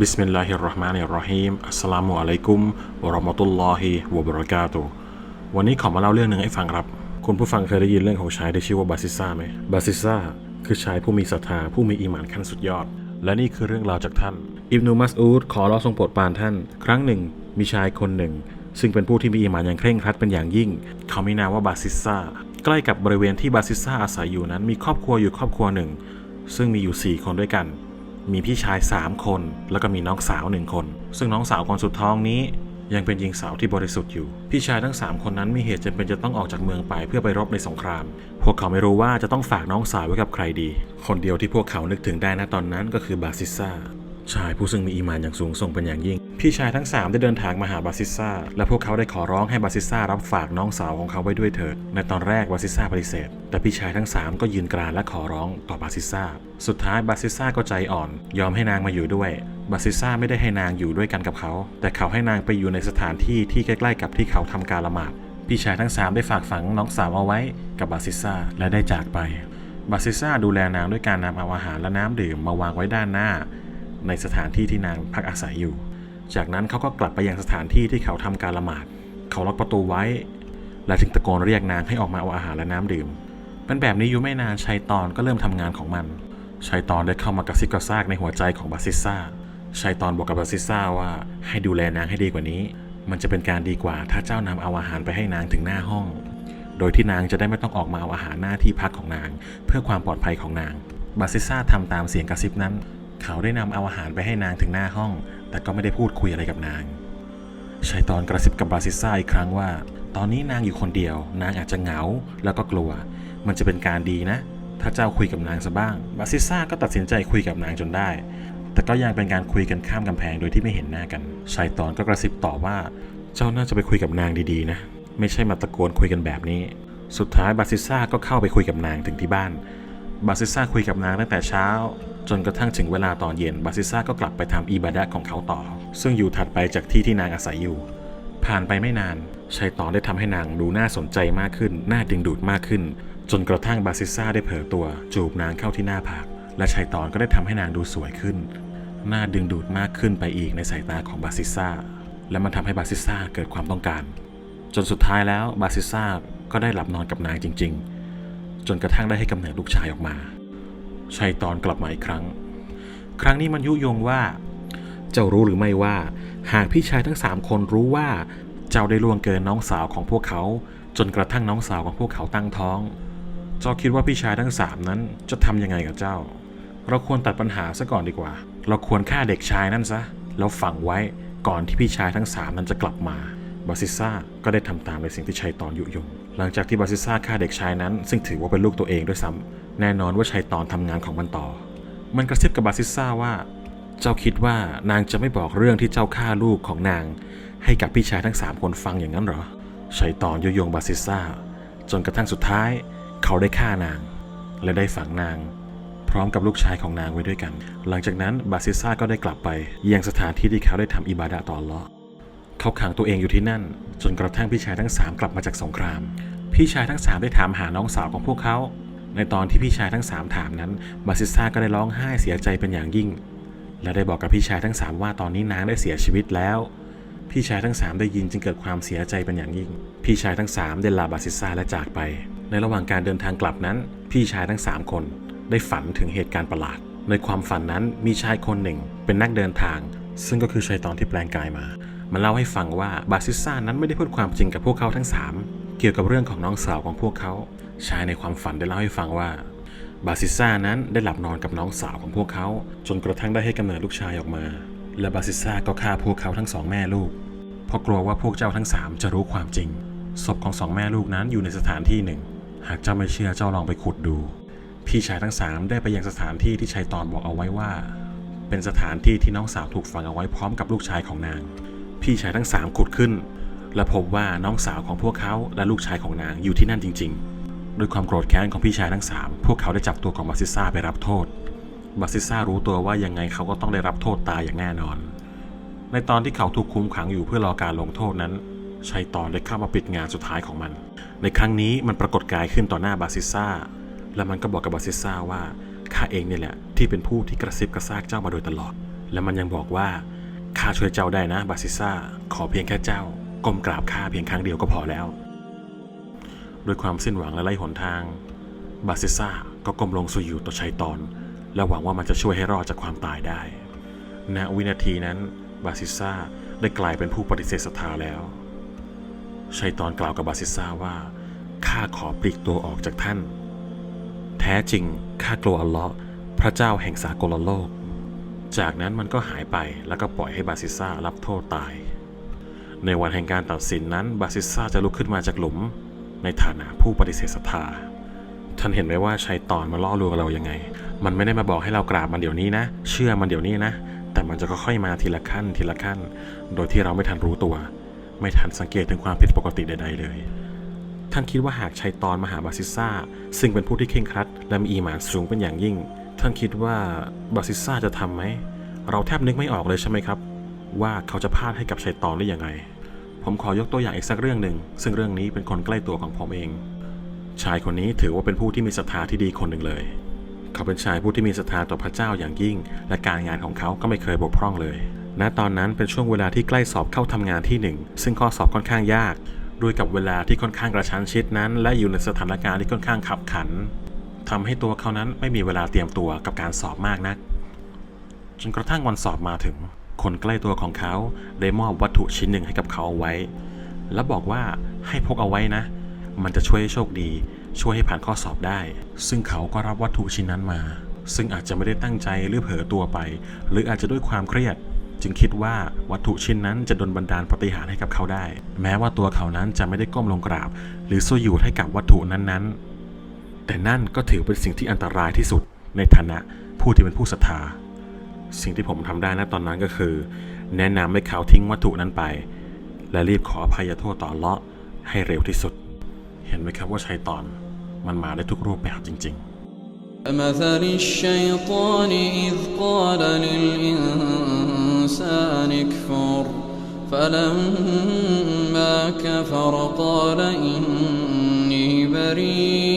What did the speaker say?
บิสมิลลาฮิรเราะห์มานิรเราะฮีมอัสสลามุอะลัยกุมวะเราะมะตุลลอฮิวะบะเราะกาตุวันนี้ขอมาเล่าเรื่องหนึ่งให้ฟังครับ คุณผู้ฟังเคยได้ยินเรื่องของชายที่ชื่อว่าบาซิซ่าไหมบาซิซ่าคือชายผู้มีศรัทธาผู้มีอีหมานขั้นสุดยอด และนี่คือเรื่องราวจากท่าน อิบนุมัสอูดขอร้องทรงโปรดปรานท่าน ครั้งหนึ่ง มีชายคนหนึ่ง ซึ่งเป็นผู้ที่มีอีหมานอย่างเคร่งครัดเป็นอย่างยิ่ง เขามีนามว่าบาซิซ่าใกล้กับบริเวณที่บาซิซ่าอาศัยอยู่นั้น มีครอบครัวอยู่ครอบครัวหนึ่ง ซึ่งมีอยู่สี่คนด้วยกัน มีพี่ชาย 3 คน แล้วก็มีน้องสาวหนึ่งคน ซึ่งน้องสาวคนสุดท้องนี้ ยังเป็นหญิงสาวที่บริสุทธิ์อยู่ พี่ชายทั้ง 3 คนนั้นมีเหตุจำเป็นจะต้องออกจากเมืองไปเพื่อไปรบในสงคราม พวกเขาไม่รู้ว่าจะต้องฝากน้องสาวไว้กับใครดี คนเดียวที่พวกเขานึกถึงได้นะตอนนั้นก็คือบาซิซ่า ชายผู้ซึ่งมีอีมานอย่างสูงส่งเป็นอย่างยิ่ง พี่ชายทั้ง 3 ได้เดินทางมาหาบาซิซ่า และพวกเขาได้ขอร้องให้บาซิซ่ารับฝากน้องสาวของเขาไว้ด้วยเถิด ในตอนแรกบาซิซ่าปฏิเสธ แต่พี่ชายทั้ง 3 ก็ยืนกรานและขอร้องต่อบาซิซ่า สุดท้ายบาซิซ่าก็ใจอ่อน ยอมให้นางมาอยู่ด้วยบาซิซ่าไม่ได้ให้นางอยู่ด้วยกันกับเขา แต่เขาให้นางไปอยู่ในสถานที่ที่ใกล้ๆ กับที่เขาทำการละหมาดพี่ชายทั้ง 3 ได้ฝากฝังน้องสาวเอาไว้กับบาซิซ่าและได้จากไปบาซิซ่าดูแลนางด้วยการนำเอาอาหารและน้ำดื่มมาวางไว้ด้านหน้า ในสถานที่ที่นางพักอาศัยอยู่ จากนั้นเขาก็กลับไปยังสถานที่ที่เขาทำการละหมาด เขาล็อกประตูไว้ และถึงตะโกนเรียกนางให้ออกมาเอาอาหารและน้ำดื่ม เป็นแบบนี้อยู่ไม่นานชัยตอนก็เริ่มทำงานของมันชัยตอนได้เข้ามากระซิบกระซากในหัวใจของบาซิซ่าชัยตอนบอกกับบาซิซ่าว่าให้ดูแลนางให้ดีกว่านี้ มันจะเป็นการดีกว่าถ้าเจ้านำเอาอาหารไปให้นางถึงหน้าห้อง โดยที่นางจะได้ไม่ต้องออกมาเอาอาหารหน้าที่พักของนาง เพื่อความปลอดภัยของนางบาซิซ่าทำตามเสียงกระซิบนั้น เขาได้นำเอาอาหารไปให้นางถึงหน้าห้อง แต่ก็ไม่ได้พูดคุยอะไรกับนางชัยตอนกระซิบกับบาซิซ่าอีกครั้งว่า ตอนนี้นางอยู่คนเดียว นางอาจจะเหงาแล้วก็กลัว มันจะเป็นการดีนะ ถ้าเจ้าคุยกับนางซะบ้าง บาซิซ่าก็ตัดสินใจคุยกับนางจนได้ แต่ก็ยังเป็นการคุยกันข้ามกำแพงโดยที่ไม่เห็นหน้ากันชัยตอนก็กระซิบต่อว่า เจ้าน่าจะไปคุยกับนางดีๆนะ ไม่ใช่มาตะโกนคุยกันแบบนี้ สุดท้ายบาซิซ่าก็เข้าไปคุยกับนางถึงที่บ้าน บาซิซ่าคุยกับนางตั้งแต่เช้า จนกระทั่งถึงเวลาตอนเย็นบาซิซ่าก็กลับไปทำอิบาดะของเขาต่อ ซึ่งอยู่ถัดไปจากที่ที่นางอาศัยอยู่ ผ่านไปไม่นานชัยตอนได้ทำให้นางดูน่าสนใจมากขึ้น น่าดึงดูดมากขึ้น จนกระทั่งบาซิซ่าได้เผลอตัว จูบนางเข้าที่หน้าผาก และชัยตอนก็ได้ทำให้นางดูสวยขึ้น น่าดึงดูดมากขึ้นไปอีกในสายตาของบาซิซ่า และมันทำให้บาซิซ่าเกิดความต้องการ จนสุดท้ายแล้วบาซิซ่าก็ได้หลับนอนกับนางจริง ๆ จนกระทั่งได้ให้กำเนิดลูกชายออกมา ชัยตอนกลับมาอีกครั้ง ครั้งนี้มันยุยงว่า เจ้ารู้หรือไม่ว่า หากพี่ชายทั้งสามคนรู้ว่า เจ้าได้ล่วงเกินน้องสาวของพวกเขา จนกระทั่งน้องสาวของพวกเขาตั้งท้อง เจ้าคิดว่าพี่ชายทั้งสามนั้นจะทำยังไงกับเจ้า เราควรตัดปัญหาซะก่อนดีกว่า เราควรฆ่าเด็กชายนั่นซะ แล้วฝังไว้ก่อนที่พี่ชายทั้งสามนั้นจะกลับมาบาซิซ่าก็ได้ทำตามในสิ่งที่ชัยตอนยุยง หลังจากที่บาซิซ่าฆ่าเด็กชายนั้น ซึ่งถือว่าเป็นลูกตัวเองด้วยซ้ำแน่นอนว่าชัยตอนทำงานของมันต่อ มันกระซิบกับบาซิซ่าว่า เจ้าคิดว่านางจะไม่บอกเรื่องที่เจ้าฆ่าลูกของนาง ให้กับพี่ชายทั้งสามคนฟังอย่างนั้นเหรอชัยตอนยุยงบาซิซ่า จนกระทั่งสุดท้าย เขาได้ฆ่านาง และได้ฝังนาง พร้อมกับลูกชายของนางไว้ด้วยกัน หลังจากนั้นบาซิซ่าก็ได้กลับไปยังสถานที่ที่เขาได้ทำอิบาดะต่อเลอฮ์ เขาขังตัวเองอยู่ที่นั่น จนกระทั่งพี่ชายทั้งสามกลับมาจากสงคราม พี่ชายทั้งสามได้ถามหาน้องสาวของพวกเขา ในตอนที่พี่ชายทั้งสามถามนั้นบาซิซ่าก็ได้ร้องไห้เสียใจเป็นอย่างยิ่ง และได้บอกกับพี่ชายทั้งสามว่าตอนนี้นางได้เสียชีวิตแล้ว พี่ชายทั้งสามได้ยินจึงเกิดความเสียใจเป็นอย่างยิ่ง พี่ชายทั้งสามได้ลาบาซิซ่าและจากไป ในระหว่างการเดินทางกลับนั้น พี่ชายทั้งสามคน ได้ฝันถึงเหตุการณ์ประหลาด ในความฝันนั้นมีชายคนหนึ่งเป็นนักเดินทาง ซึ่งก็คือชัยตอนที่แปลงกายมา มันเล่าให้ฟังว่าบาซิซ่านั้นไม่ได้พูดความจริงกับพวกเขาทั้งสามเกี่ยวกับเรื่องของน้องสาวของพวกเขา ชายในความฝันได้เล่าให้ฟังว่าบาซิซ่านั้นได้หลับนอนกับน้องสาวของพวกเขา จนกระทั่งได้ให้กำเนิดลูกชายออกมา และบาซิซ่าก็ฆ่าพวกเขาทั้งสองแม่ลูก เพราะกลัวว่าพวกเจ้าทั้งสามจะรู้ความจริง ศพของสองแม่ลูกนั้นอยู่ในสถานที่หนึ่ง หากเจ้าไม่เชื่อเจ้าลองไปขุดดู พี่ชายทั้งสามได้ไปยังสถานที่ที่ชัยตอนบอกเอาไว้ว่า เป็นสถานที่ที่น้องสาวถูกฝังเอาไว้พร้อมกับลูกชายของนาง พี่ชายทั้งสามขุดขึ้น และพบว่าน้องสาวของพวกเขาและลูกชายของนางอยู่ที่นั่นจริง ๆ ด้วยความโกรธแค้นของพี่ชายทั้งสามพวกเขาได้จับตัวของบาซิซ่าไปรับโทษบาซิซ่ารู้ตัวว่ายังไงเขาก็ต้องได้รับโทษตายอย่างแน่นอน ในตอนที่เขาถูกคุมขังอยู่เพื่อรอการลงโทษนั้นชัยตอนได้เข้ามาปิดงานสุดท้ายของมัน ในครั้งนี้มันปรากฏกายขึ้นต่อหน้าบาซิซ่า และมันก็บอกกับบาซิซ่าว่าข้าเองเนี่ยแหละที่เป็นผู้ที่กระซิบกระซากเจ้ามาโดยตลอด และมันยังบอกว่า ข้าช่วยเจ้าได้นะบาซิซ่า ขอเพียงแค่เจ้าก้มกราบข้าเพียงครั้งเดียวก็พอแล้ว ด้วยความสิ้นหวังและไร้หนทาง บาซิซ่าก็ก้มลงสู่อยู่ต่อชัยตอน และหวังว่ามันจะช่วยให้รอดจากความตายได้ ณ วินาทีนั้น บาซิซ่าได้กลายเป็นผู้ปฏิเสธศรัทธาแล้ว ชัยตอนกล่าวกับบาซิซ่าว่า ข้าขอปลีกตัวออกจากท่าน แท้จริงข้ากลัวอัลเลาะห์พระเจ้าแห่งสากลโลก จากนั้นมันก็หายไปแล้วก็ปล่อยให้บาซิซ่ารับโทษตาย ในวันแห่งการตัดสินนั้นบาซิซ่าจะลุกขึ้นมาจากหลุม ในฐานะผู้ปฏิเสธศรัทธา ท่านเห็นไหมว่าชัยตอนมาล่อลวงเรายังไง มันไม่ได้มาบอกให้เรากราบมันเดี๋ยวนี้นะ เชื่อมันเดี๋ยวนี้นะ แต่มันจะค่อยๆมาทีละขั้นทีละขั้น โดยที่เราไม่ทันรู้ตัว ไม่ทันสังเกตถึงความผิดปกติใด ๆ เลย ท่านคิดว่าหากชัยตอนมาหาบาซิซ่าซึ่งเป็นผู้ที่เคร่งครัด และมีอีหมานสูงเป็นอย่างยิ่ง ท่านคิดว่าบาซิซ่าจะทำไหม เราแทบนึกไม่ออกเลยใช่ไหมครับ ว่าเขาจะพลาดให้กับชัยตอนได้ยังไง ผมขอยกตัวอย่างอีกสักเรื่องหนึ่ง ซึ่งเรื่องนี้เป็นคนใกล้ตัวของผมเอง ชายคนนี้ถือว่าเป็นผู้ที่มีศรัทธาที่ดีคนหนึ่งเลย เขาเป็นชายผู้ที่มีศรัทธาต่อพระเจ้าอย่างยิ่ง และการงานของเขาก็ไม่เคยบกพร่องเลย ณ ตอนนั้นเป็นช่วงเวลาที่ใกล้สอบเข้าทำงานที่หนึ่งซึ่งข้อสอบค่อนข้างยากด้วยกับเวลาที่ค่อนข้างกระชั้นชิดนั้น และอยู่ในสถานการณ์ที่ค่อนข้างขับขัน ทำให้ตัวเขานั้นไม่มีเวลาเตรียมตัวกับการสอบมากนัก จนกระทั่งวันสอบมาถึง คนใกล้ตัวของเขาได้มอบวัตถุชิ้นหนึ่งให้กับเขาเอาไว้ และบอกว่าให้พกเอาไว้นะ มันจะช่วยให้โชคดี ช่วยให้ผ่านข้อสอบได้ ซึ่งเขาก็รับวัตถุชิ้นนั้นมา ซึ่งอาจจะไม่ได้ตั้งใจหรือเผลอตัวไป หรืออาจจะด้วยความเครียดจึงคิดว่าวัตถุชิ้นนั้นจะดลบันดาลปฏิหารให้กับเขาได้ แม้ว่าตัวเขานั้นจะไม่ได้ก้มลงกราบ หรือสู้อยู่ให้กับวัตถุนั้นๆ แต่นั่นก็ถือเป็นสิ่งที่อันตรายที่สุด ในฐานะผู้ที่เป็นผู้ศรัทธา สิ่งที่ผมทำได้นะตอนนั้นก็คือ แนะนำให้เขาทิ้งวัตถุนั้นไป และรีบขออภัยโทษต่ออัลเลาะห์ให้เร็วที่สุด เห็นไหมครับว่าชัยตอนมันมาได้ทุกรูปแบบจริง كمثل الشيطان إذ قال للإنسان اكفر فلما كفر قال إني بريء